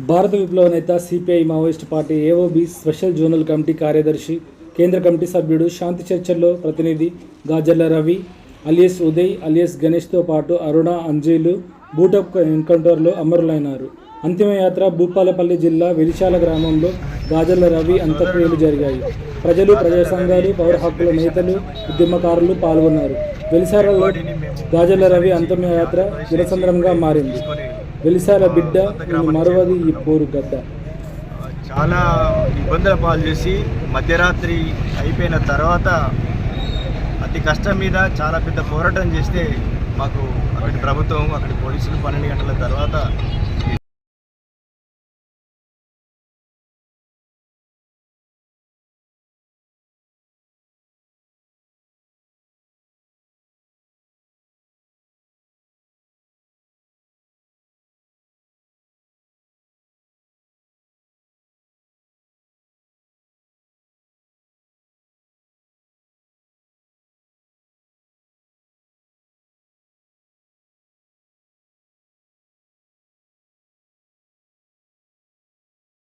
భారత విప్లవ నేత CPI Maoist party AOB special zonal committee కార్యదర్శి కేంద్ర కమిటీ సభ్యుడు శాంతి చర్చల్లో ప్రతినిధి గాజర్ల రవి అలియస్ ఉదయ్ అలియస్ గణేష్తో పాటు అరుణ అంజీలు బూటప్ ఎన్కౌంటర్లో అమరులైనారు. అంతిమయాత్ర భూపాలపల్లి జిల్లా వెలిశాల గ్రామంలో గాజర్ల రవి అంత్యక్రియలు జరిగాయి. ప్రజలు ప్రజా సంఘాలు పౌర హక్కుల నేతలు ఉద్యమకారులు పాల్గొన్నారు. వెలిశాలలో గాజర్ల రవి అంతిమయాత్ర జనసంద్రంగా మారింది. వెలిశాల బిడ్డ? మరవది ఈ పోరు గడ్డ చాలా ఇబ్బందుల పాలు చేసి మధ్యరాత్రి అయిపోయిన తర్వాత అతి కష్టం మీద చాలా పెద్ద పోరాటం చేస్తే మాకు అక్కడి ప్రభుత్వం అక్కడి పోలీసులు పన్నెండు గంటల తర్వాత